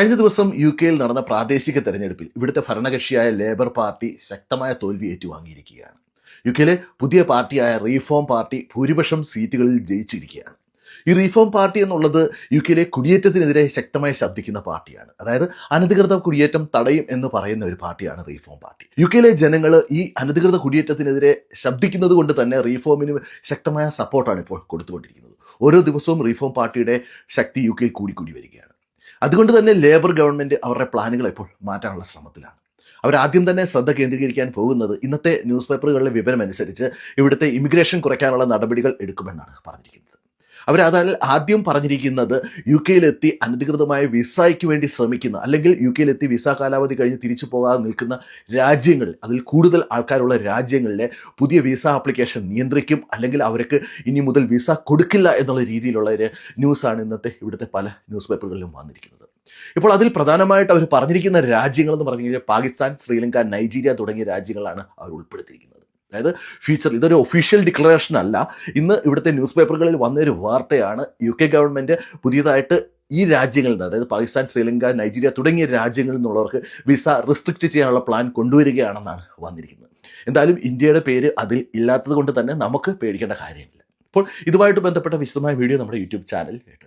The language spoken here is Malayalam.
കഴിഞ്ഞ ദിവസം യു കെയിൽ നടന്ന പ്രാദേശിക തെരഞ്ഞെടുപ്പിൽ ഇവിടുത്തെ ഭരണകക്ഷിയായ ലേബർ പാർട്ടി ശക്തമായ തോൽവി ഏറ്റുവാങ്ങിയിരിക്കുകയാണ്. യു കെയിലെ പുതിയ പാർട്ടിയായ റീഫോം പാർട്ടി ഭൂരിപക്ഷം സീറ്റുകളിൽ ജയിച്ചിരിക്കുകയാണ്. ഈ റീഫോം പാർട്ടി എന്നുള്ളത് യു കെയിലെ കുടിയേറ്റത്തിനെതിരെ ശക്തമായി ശബ്ദിക്കുന്ന പാർട്ടിയാണ്. അതായത് അനധികൃത കുടിയേറ്റം തടയും എന്ന് പറയുന്ന ഒരു പാർട്ടിയാണ് റീഫോം പാർട്ടി. യു കെയിലെ ജനങ്ങൾ ഈ അനധികൃത കുടിയേറ്റത്തിനെതിരെ ശബ്ദിക്കുന്നത് കൊണ്ട് തന്നെ റീഫോമിന് ശക്തമായ സപ്പോർട്ടാണ് ഇപ്പോൾ കൊടുത്തുകൊണ്ടിരിക്കുന്നത്. ഓരോ ദിവസവും റീഫോം പാർട്ടിയുടെ ശക്തി യു കെയിൽ കൂടിക്കൂടി വരികയാണ്. അതുകൊണ്ട് തന്നെ ലേബർ ഗവൺമെന്റ് അവരുടെ പ്ലാനുകൾ ഇപ്പോൾ മാറ്റാനുള്ള ശ്രമത്തിലാണ്. അവരാദ്യം തന്നെ ശ്രദ്ധ കേന്ദ്രീകരിക്കാൻ പോകുന്നത് ഇന്നത്തെ ന്യൂസ് പേപ്പറുകളിലെ വിവരം അനുസരിച്ച് ഇവിടുത്തെ ഇമിഗ്രേഷൻ കുറയ്ക്കാനുള്ള നടപടികൾ എടുക്കുമെന്നാണ് പറഞ്ഞിരിക്കുന്നത്. അവരതിൽ ആദ്യം പറഞ്ഞിരിക്കുന്നത് യു കെയിലെത്തി അനധികൃതമായ വിസയ്ക്ക് വേണ്ടി ശ്രമിക്കുന്ന അല്ലെങ്കിൽ യു കെയിലെത്തി വിസ കാലാവധി കഴിഞ്ഞ് തിരിച്ചു പോകാതെ നിൽക്കുന്ന രാജ്യങ്ങളിൽ അതിൽ കൂടുതൽ ആൾക്കാരുള്ള രാജ്യങ്ങളിലെ പുതിയ വിസ ആപ്ലിക്കേഷൻ നിയന്ത്രിക്കും അല്ലെങ്കിൽ അവർക്ക് ഇനി മുതൽ വിസ കൊടുക്കില്ല എന്നുള്ള രീതിയിലുള്ള ഒരു ന്യൂസാണ് ഇന്നത്തെ ഇവിടുത്തെ പല ന്യൂസ് പേപ്പറുകളിലും വന്നിരിക്കുന്നത്. ഇപ്പോൾ അതിൽ പ്രധാനമായിട്ട് അവർ പറഞ്ഞിരിക്കുന്ന രാജ്യങ്ങൾ എന്ന് പറഞ്ഞു കഴിഞ്ഞാൽ പാകിസ്ഥാൻ ശ്രീലങ്ക നൈജീരിയ തുടങ്ങിയ രാജ്യങ്ങളാണ് അവർ ഉൾപ്പെടുത്തിയിരിക്കുന്നത്. അതായത് ഫ്യൂച്ചർ ഇതൊരു ഒഫീഷ്യൽ ഡിക്ലറേഷൻ അല്ല. ഇന്ന് ഇവിടുത്തെ ന്യൂസ് പേപ്പറുകളിൽ വന്നൊരു വാർത്തയാണ് യു കെ ഗവൺമെന്റ് പുതിയതായിട്ട് ഈ രാജ്യങ്ങളിൽ നിന്ന് അതായത് പാകിസ്ഥാൻ ശ്രീലങ്ക നൈജീരിയ തുടങ്ങിയ രാജ്യങ്ങളിൽ നിന്നുള്ളവർക്ക് വിസ റിസ്ട്രിക്റ്റ് ചെയ്യാനുള്ള പ്ലാൻ കൊണ്ടുവരികയാണെന്നാണ് വന്നിരിക്കുന്നത്. എന്തായാലും ഇന്ത്യയുടെ പേര് അതിൽ ഇല്ലാത്തത് കൊണ്ട് തന്നെ നമുക്ക് പേടിക്കേണ്ട കാര്യമില്ല. അപ്പോൾ ഇതുമായിട്ട് ബന്ധപ്പെട്ട വിശദമായ വീഡിയോ നമ്മുടെ യൂട്യൂബ് ചാനലിൽ കേട്ട്